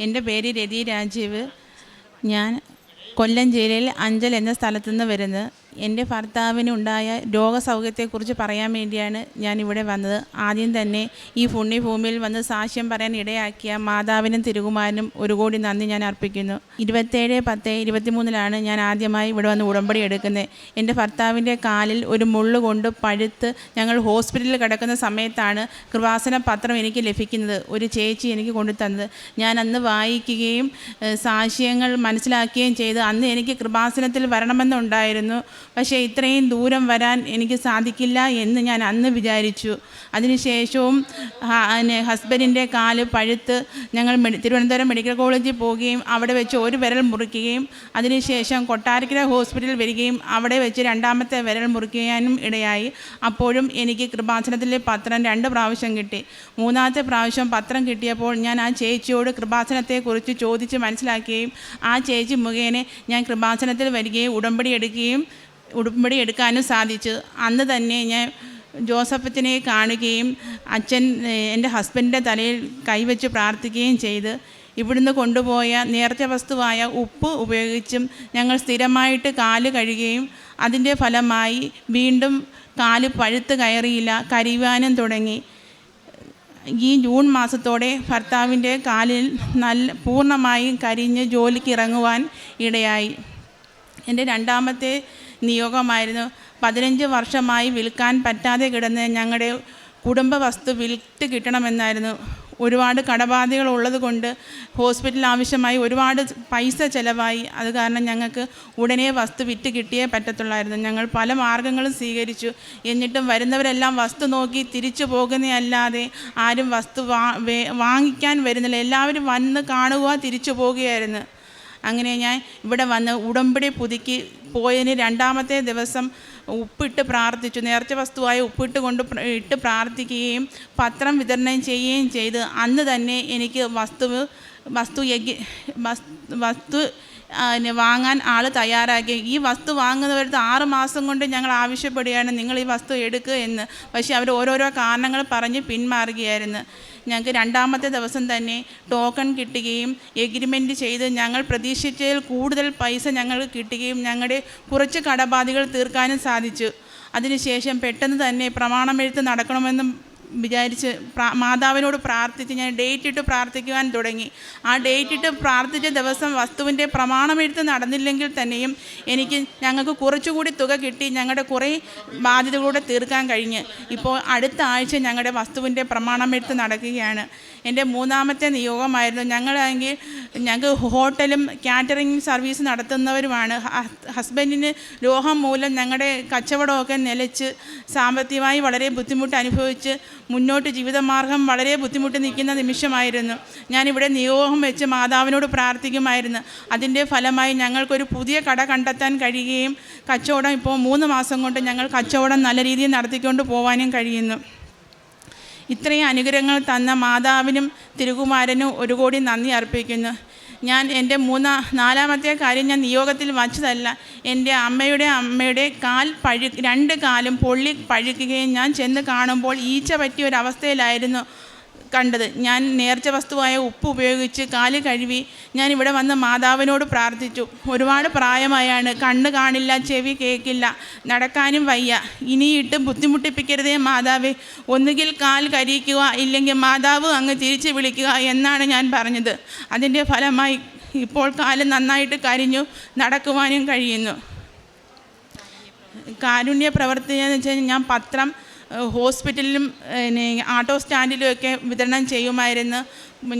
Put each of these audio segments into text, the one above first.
എന്റെ പേര് രതി രാജീവ്. ഞാൻ കൊല്ലം ജില്ലയിൽ അഞ്ചൽ എന്ന സ്ഥലത്തു നിന്ന് വരുന്നത് എന്റെ ഭർത്താവിനുണ്ടായ രോഗസൗഖ്യത്തെക്കുറിച്ച് പറയാൻ വേണ്ടിയാണ് ഞാൻ ഇവിടെ വന്നത്. ആദ്യം തന്നെ ഈ പുണ്യഭൂമിയിൽ വന്ന് സാക്ഷ്യം പറയാൻ ഇടയാക്കിയ മാതാവിനും തിരുകുമാരനും ഒരു കോടി നന്ദി ഞാൻ അർപ്പിക്കുന്നു. ഇരുപത്തേഴ് പത്ത് ഇരുപത്തിമൂന്നിലാണ് ഞാൻ ആദ്യമായി ഇവിടെ വന്ന് ഉടമ്പടി എടുക്കുന്നത്. എന്റെ ഭർത്താവിന്റെ കാലിൽ ഒരു മുള്ളു കൊണ്ട് പഴുത്ത് ഞങ്ങൾ ഹോസ്പിറ്റലിൽ കിടക്കുന്ന സമയത്താണ് കൃപാസന പത്രം എനിക്ക് ലഭിക്കുന്നത്. ഒരു ചേച്ചി എനിക്ക് കൊണ്ടു തന്നത് ഞാൻ അന്ന് വായിക്കുകയും സാക്ഷ്യങ്ങൾ മനസ്സിലാക്കുകയും ചെയ്ത് അന്ന് എനിക്ക് കൃപാസനത്തിൽ വരണമെന്നുണ്ടായിരുന്നു. പക്ഷേ ഇത്രയും ദൂരം വരാൻ എനിക്ക് സാധിക്കില്ല എന്ന് ഞാൻ അന്ന് വിചാരിച്ചു. അതിനുശേഷവും ഹസ്ബൻഡിന്റെ കാൽ പഴുത്ത് ഞങ്ങൾ തിരുവനന്തപുരം മെഡിക്കൽ കോളേജിൽ പോവുകയും അവിടെ വെച്ച് ഒരു വിരൽ മുറിക്കുകയും അതിനുശേഷം കൊട്ടാരക്കര ഹോസ്പിറ്റലിൽ വരികയും അവിടെ വെച്ച് രണ്ടാമത്തെ വിരൽ മുറിക്കാനും ഇടയായി. അപ്പോഴും എനിക്ക് കൃപാസനത്തിലെ പത്രം രണ്ട് പ്രാവശ്യം കിട്ടി. മൂന്നാമത്തെ പ്രാവശ്യം പത്രം കിട്ടിയപ്പോൾ ഞാൻ ആ ചേച്ചിയോട് കൃപാസനത്തെക്കുറിച്ച് ചോദിച്ച് മനസ്സിലാക്കുകയും ആ ചേച്ചി മുഖേന ഞാൻ കൃപാസനത്തിൽ വരികയും ഉടമ്പടി എടുക്കുകയും ഉടമ്പടി എടുക്കാനും സാധിച്ചു. അന്ന് തന്നെ ഞാൻ ജോസഫത്തിനെ കാണുകയും അച്ഛൻ എന്റെ ഹസ്ബൻഡിന്റെ തലയിൽ കൈവച്ച് പ്രാർത്ഥിക്കുകയും ചെയ്ത് ഇവിടുന്ന് കൊണ്ടുപോയ നേർച്ച വസ്തുവായ ഉപ്പ് ഉപയോഗിച്ചും ഞങ്ങൾ സ്ഥിരമായിട്ട് കാൽ കഴുകുകയും അതിന്റെ ഫലമായി വീണ്ടും കാൽ പഴുത്ത് കയറിയില്ല കരിവാനും തുടങ്ങി. ഈ ജൂൺ മാസത്തോടെ ഭർത്താവിന്റെ കാലിൽ നല്ല പൂർണമായും കരിഞ്ഞ് ജോലിക്ക് ഇറങ്ങുവാൻ ഇടയായി. എന്റെ രണ്ടാമത്തെ നിയോഗമായിരുന്നു പതിനഞ്ച് വർഷമായി വിൽക്കാൻ പറ്റാതെ കിടന്ന് ഞങ്ങളുടെ കുടുംബ വസ്തു വിൽറ്റ് കിട്ടണമെന്നായിരുന്നു. ഒരുപാട് കടബാധകൾ ഉള്ളത് കൊണ്ട് ഹോസ്പിറ്റൽ ആവശ്യമായി ഒരുപാട് പൈസ ചിലവായി. അത് കാരണം ഞങ്ങൾക്ക് ഉടനെ വസ്തു വിറ്റ് കിട്ടിയേ പറ്റത്തുള്ളായിരുന്നു. ഞങ്ങൾ പല മാർഗങ്ങളും സ്വീകരിച്ചു. എന്നിട്ടും വരുന്നവരെല്ലാം വസ്തു നോക്കി തിരിച്ചു പോകുന്നതല്ലാതെ ആരും വസ്തു വാങ്ങിക്കാൻ വരുന്നില്ല. എല്ലാവരും വന്ന് കാണുക തിരിച്ചു പോവുകയായിരുന്നു അങ്ങനെ ഞാൻ ഇവിടെ വന്ന് ഉടമ്പടി പുതുക്കി പോയതിന് രണ്ടാമത്തെ ദിവസം ഉപ്പിട്ട് പ്രാർത്ഥിച്ചു. നേർച്ച വസ്തുവായ ഉപ്പിട്ട് കൊണ്ട് ഇട്ട് പ്രാർത്ഥിക്കുകയും പത്രം വിതരണം ചെയ്യുകയും ചെയ്ത് അന്ന് തന്നെ എനിക്ക് വസ്തു വസ്തു യജ്ഞ വസ്തു വാങ്ങാൻ ആൾ തയ്യാറാക്കി. ഈ വസ്തു വാങ്ങുന്നവരടുത്ത് ആറ് മാസം കൊണ്ട് ഞങ്ങൾ ആവശ്യപ്പെടുകയാണ് നിങ്ങൾ ഈ വസ്തു എടുക്കുക എന്ന്. പക്ഷേ അവർ ഓരോരോ കാരണങ്ങൾ പറഞ്ഞ് പിന്മാറുകയായിരുന്നു. ഞങ്ങൾക്ക് രണ്ടാമത്തെ ദിവസം തന്നെ ടോക്കൺ കിട്ടുകയും എഗ്രിമെന്റ് ചെയ്ത് ഞങ്ങൾ പ്രതീക്ഷിച്ചതിൽ കൂടുതൽ പൈസ ഞങ്ങൾക്ക് കിട്ടുകയും ഞങ്ങളുടെ കുറച്ച് കടബാധകൾ തീർക്കാനും സാധിച്ചു. അതിനുശേഷം പെട്ടെന്ന് തന്നെ പ്രമാണമെഴുത്ത് നടക്കണമെന്നും വിചാരിച്ച് മാതാവിനോട് പ്രാർത്ഥിച്ച് ഞാൻ ഡേറ്റ് ഇട്ട് പ്രാർത്ഥിക്കുവാൻ തുടങ്ങി. ആ ഡേറ്റ് ഇട്ട് പ്രാർത്ഥിച്ച ദിവസം വസ്തുവിന്റെ പ്രമാണമെടുത്ത് നടന്നില്ലെങ്കിൽ തന്നെയും എനിക്ക് ഞങ്ങൾക്ക് കുറച്ചുകൂടി തുക കിട്ടി ഞങ്ങളുടെ കുറേ ബാധ്യതകളൂടെ തീർക്കാൻ കഴിഞ്ഞ്. ഇപ്പോൾ അടുത്ത ആഴ്ച ഞങ്ങളുടെ വസ്തുവിന്റെ പ്രമാണമെടുത്ത് നടക്കുകയാണ്. എന്റെ മൂന്നാമത്തെ നിയോഗമായിരുന്നു. ഞങ്ങളാണെങ്കിൽ ഞങ്ങൾക്ക് ഹോട്ടലും കാറ്ററിംഗ് സർവീസ് നടത്തുന്നവരുമാണ്. ഹസ്ബൻഡിന് രോഗം മൂലം ഞങ്ങളുടെ കച്ചവടമൊക്കെ നിലച്ച് സാമ്പത്തികമായി വളരെ ബുദ്ധിമുട്ട് അനുഭവിച്ച് മുന്നോട്ട് ജീവിതമാർഗം വളരെ ബുദ്ധിമുട്ട് നിൽക്കുന്ന നിമിഷമായിരുന്നു. ഞാനിവിടെ നിയോഗം വെച്ച് മാതാവിനോട് പ്രാർത്ഥിക്കുമായിരുന്നു. അതിന്റെ ഫലമായി ഞങ്ങൾക്കൊരു പുതിയ കട കണ്ടെത്താൻ കഴിയുകയും കച്ചവടം ഇപ്പോൾ മൂന്ന് മാസം കൊണ്ട് ഞങ്ങൾ കച്ചവടം നല്ല രീതിയിൽ നടത്തിക്കൊണ്ട് പോകാനും കഴിയുന്നു. ഇത്രയും അനുഗ്രഹങ്ങൾ തന്ന മാതാവിനും തിരുകുമാരനും ഒരു കോടി നന്ദി അർപ്പിക്കുന്നു. ഞാൻ എന്റെ മൂന്നാ നാലാമത്തെ കാര്യം ഞാൻ നിയോഗത്തിൽ വച്ചതല്ല. എന്റെ അമ്മയുടെ അമ്മയുടെ കാൽ പഴു രണ്ട് കാലും പൊള്ളി പഴുക്കുകയും ഞാൻ ചെന്ന് കാണുമ്പോൾ ഈച്ച പറ്റിയ ഒരു അവസ്ഥയിലായിരുന്നു. കണ്ടത്. ഞാൻ നേർച്ച വസ്തുവായ ഉപ്പ് ഉപയോഗിച്ച് കാൽ കഴുകി ഞാൻ ഇവിടെ വന്ന് മാതാവിനോട് പ്രാർത്ഥിച്ചു. ഒരുപാട് പ്രായമായാണ്. കണ്ണ് കാണില്ല ചെവി കേൾക്കില്ല നടക്കാനും വയ്യ. ഇനിയിട്ട് ബുദ്ധിമുട്ടിപ്പിക്കരുതേ മാതാവേ. ഒന്നുകിൽ കാൽ കരിയിക്കുക ഇല്ലെങ്കിൽ മാതാവ് അങ്ങ് തിരിച്ച് വിളിക്കുക എന്നാണ് ഞാൻ പറഞ്ഞത്. അതിന്റെ ഫലമായി ഇപ്പോൾ കാൽ നന്നായിട്ട് കരിഞ്ഞു നടക്കുവാനും കഴിയുന്നു. കാരുണ്യ പ്രവർത്തി എന്ന് വെച്ച് കഴിഞ്ഞാൽ ഞാൻ പത്രം ഹോസ്പിറ്റലിലും പിന്നെ ആട്ടോ സ്റ്റാൻഡിലും ഒക്കെ വിതരണം ചെയ്യുമായിരുന്നു.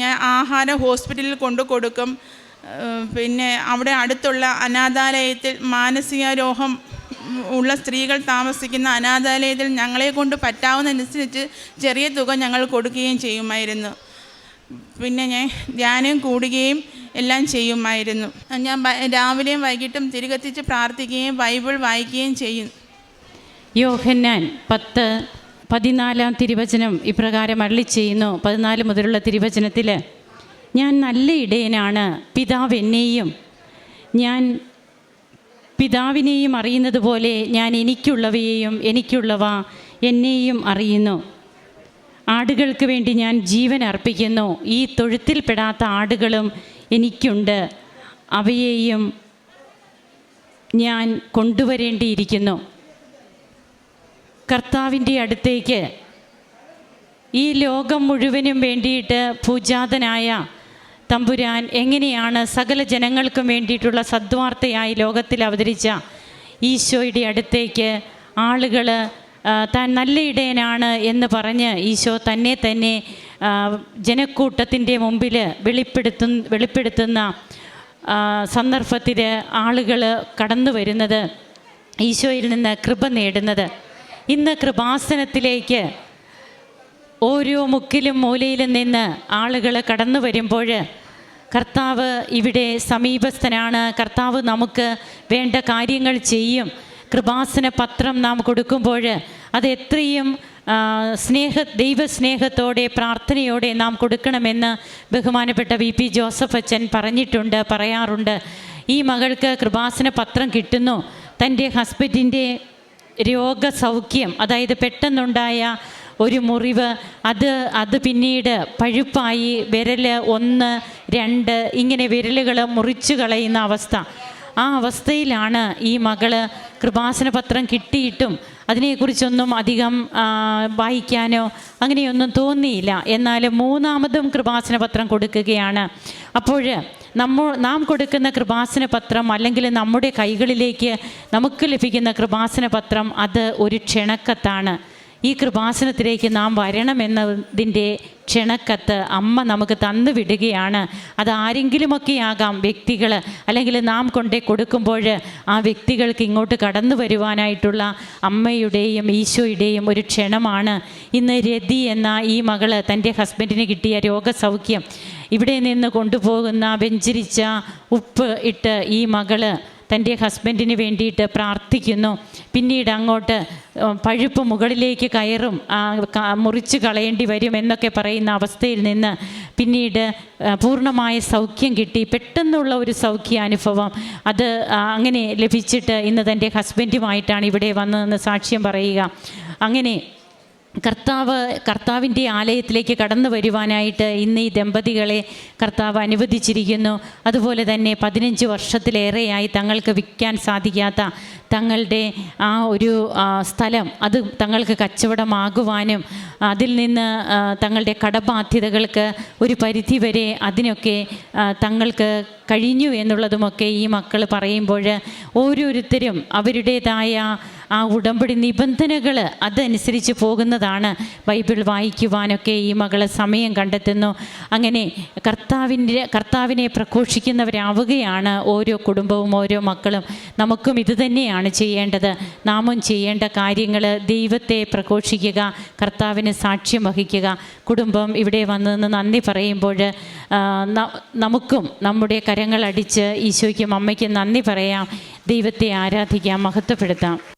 ഞാൻ ആഹാരം ഹോസ്പിറ്റലിൽ കൊണ്ടു കൊടുക്കും. പിന്നെ അവിടെ അടുത്തുള്ള അനാഥാലയത്തിൽ മാനസിക രോഗം ഉള്ള സ്ത്രീകൾ താമസിക്കുന്ന അനാഥാലയത്തിൽ ഞങ്ങളെ കൊണ്ട് പറ്റാവുന്നതനുസരിച്ച് ചെറിയ തുക ഞങ്ങൾ കൊടുക്കുകയും ചെയ്യുമായിരുന്നു. പിന്നെ ഞാൻ ധ്യാനം കൂടുകയും എല്ലാം ചെയ്യുമായിരുന്നു. ഞാൻ രാവിലെയും വൈകിട്ടും തിരികെത്തിച്ച് പ്രാർത്ഥിക്കുകയും ബൈബിൾ വായിക്കുകയും ചെയ്യും. യോഹന്നാൻ പത്ത് പതിനാലാം തിരുവചനം ഇപ്രകാരം അള്ളി ചെയ്യുന്നു. പതിനാല് മുതലുള്ള തിരുവചനത്തിൽ ഞാൻ നല്ല ഇടയനാണ് പിതാവ് എന്നെയും ഞാൻ പിതാവിനെയും അറിയുന്നത് പോലെ ഞാൻ എനിക്കുള്ളവയെയും എനിക്കുള്ളവ എന്നെയും അറിയുന്നു. ആടുകൾക്ക് വേണ്ടി ഞാൻ ജീവൻ അർപ്പിക്കുന്നു. ഈ തൊഴുത്തിൽപ്പെടാത്ത ആടുകളും എനിക്കുണ്ട്. അവയെയും ഞാൻ കൊണ്ടുവരേണ്ടിയിരിക്കുന്നു. കർത്താവിന്റെ അടുത്തേക്ക് ഈ ലോകം മുഴുവനും വേണ്ടിയിട്ട് പൂജാതനായ തമ്പുരാൻ എങ്ങനെയാണ് സകല ജനങ്ങൾക്കും വേണ്ടിയിട്ടുള്ള സദ്വാർത്തയായി ലോകത്തിൽ അവതരിച്ച ഈശോയുടെ അടുത്തേക്ക് ആളുകൾ താൻ നല്ല ഇടയനാണ് എന്ന് പറഞ്ഞ് ഈശോ തന്നെ തന്നെ ജനക്കൂട്ടത്തിന്റെ മുമ്പിൽ വെളിപ്പെടുത്തു വെളിപ്പെടുത്തുന്ന സന്ദർഭത്തിൽ ആളുകൾ കടന്നു വരുന്നത് ഈശോയിൽ നിന്ന് കൃപ നേടുന്നത്. ഇന്ന് കൃപാസനത്തിലേക്ക് ഓരോ മുക്കിലും മൂലയിലും നിന്ന് ആളുകൾ കടന്നു വരുമ്പോൾ കർത്താവ് ഇവിടെ സമീപസ്ഥനാണ്. കർത്താവ് നമുക്ക് വേണ്ട കാര്യങ്ങൾ ചെയ്യും. കൃപാസന പത്രം നാം കൊടുക്കുമ്പോൾ അത് എത്രയും സ്നേഹ ദൈവസ്നേഹത്തോടെ പ്രാർത്ഥനയോടെ നാം കൊടുക്കണമെന്ന് ബഹുമാനപ്പെട്ട വി പി ജോസഫ് അച്ഛൻ പറഞ്ഞിട്ടുണ്ട് പറയാറുണ്ട്. ഈ മകൾക്ക് കൃപാസന പത്രം കിട്ടുന്നു. തന്റെ ഹസ്ബൻഡിന്റെ രോഗസൗഖ്യം അതായത് പെട്ടെന്നുണ്ടായ ഒരു മുറിവ് അത് അത് പിന്നീട് പഴുപ്പായി വിരൽ ഒന്ന് രണ്ട് ഇങ്ങനെ വിരലുകൾ മുറിച്ചു കളയുന്ന അവസ്ഥ. ആ അവസ്ഥയിലാണ് ഈ മകൾ കൃപാസന പത്രം കിട്ടിയിട്ടും അതിനെക്കുറിച്ചൊന്നും അധികം വായിക്കാനോ അങ്ങനെയൊന്നും തോന്നിയില്ല. എന്നാൽ മൂന്നാമതും കൃപാസന പത്രം കൊടുക്കുകയാണ്. അപ്പോൾ നമ്മ നാം കൊടുക്കുന്ന കൃപാസന പത്രം അല്ലെങ്കിൽ നമ്മുടെ കൈകളിലേക്ക് നമുക്ക് ലഭിക്കുന്ന കൃപാസന പത്രം അത് ഒരു ക്ഷണക്കത്താണ്. ഈ കൃപാസനത്തിലേക്ക് നാം വരണമെന്നതിന്റെ ക്ഷണക്കത്ത് അമ്മ നമുക്ക് തന്നു വിടുകയാണ്. അത് ആരെങ്കിലുമൊക്കെ വ്യക്തികൾ അല്ലെങ്കിൽ നാം കൊണ്ടേ കൊടുക്കുമ്പോൾ ആ വ്യക്തികൾക്ക് ഇങ്ങോട്ട് കടന്നു വരുവാനായിട്ടുള്ള അമ്മയുടെയും ഈശോയുടെയും ഒരു ക്ഷണമാണ്. ഇന്ന് രതി എന്ന ഈ മകൾ തന്റെ ഹസ്ബൻഡിന് കിട്ടിയ രോഗസൗഖ്യം. ഇവിടെ നിന്ന് കൊണ്ടുപോകുന്ന വെഞ്ചരിച്ച ഉപ്പ് ഇട്ട് ഈ മകൾ തന്റെ ഹസ്ബൻഡിന് വേണ്ടിയിട്ട് പ്രാർത്ഥിക്കുന്നു. പിന്നീട് അങ്ങോട്ട് പഴുപ്പ് മുകളിലേക്ക് കയറും. മുറിച്ച് കളയേണ്ടി വരും എന്നൊക്കെ പറയുന്ന അവസ്ഥയിൽ നിന്ന് പിന്നീട് പൂർണമായ സൗഖ്യം കിട്ടി. പെട്ടെന്നുള്ള ഒരു സൗഖ്യാനുഭവം. അത് അങ്ങനെ ലഭിച്ചിട്ട് ഇന്ന് തന്റെ ഹസ്ബൻഡുമായിട്ടാണ് ഇവിടെ വന്നതെന്ന് സാക്ഷ്യം പറയുക. അങ്ങനെ കർത്താവ് കർത്താവിന്റെ ആലയത്തിലേക്ക് കടന്നു വരുവാനായിട്ട് ഇന്ന് ഈ ദമ്പതികളെ കർത്താവ് അനുവദിച്ചിരിക്കുന്നു. അതുപോലെ തന്നെ പതിനഞ്ച് വർഷത്തിലേറെയായി തങ്ങൾക്ക് വിൽക്കാൻ സാധിക്കാത്ത തങ്ങളുടെ ആ ഒരു സ്ഥലം അത് തങ്ങൾക്ക് കച്ചവടമാകുവാനും അതിൽ നിന്ന് തങ്ങളുടെ കടബാധ്യതകൾക്ക് ഒരു പരിധി വരെ അതിനൊക്കെ തങ്ങൾക്ക് കഴിഞ്ഞു എന്നുള്ളതുമൊക്കെ ഈ മക്കൾ പറയുമ്പോൾ ഓരോരുത്തരും അവരുടേതായ ആ ഉടമ്പടി നിബന്ധനകൾ അതനുസരിച്ച് പോകുന്നതാണ് ബൈബിൾ വായിക്കുവാനൊക്കെ ഈ മകളെ സമയം കണ്ടെത്തുന്നു. അങ്ങനെ കർത്താവിന്റെ കർത്താവിനെ പ്രഘോഷിക്കുന്നവരാവുകയാണ് ഓരോ കുടുംബവും ഓരോ മക്കളും. നമുക്കും ഇത് തന്നെയാണ് ചെയ്യേണ്ടത്. നാമും ചെയ്യേണ്ട കാര്യങ്ങൾ ദൈവത്തെ പ്രഘോഷിക്കുക കർത്താവിന് സാക്ഷ്യം വഹിക്കുക. കുടുംബം ഇവിടെ വന്നതെന്ന് നന്ദി പറയുമ്പോൾ നമുക്കും നമ്മുടെ കരങ്ങളടിച്ച് ഈശോയ്ക്കും അമ്മയ്ക്കും നന്ദി പറയാം. ദൈവത്തെ ആരാധിക്കാം മഹത്വപ്പെടുത്താം.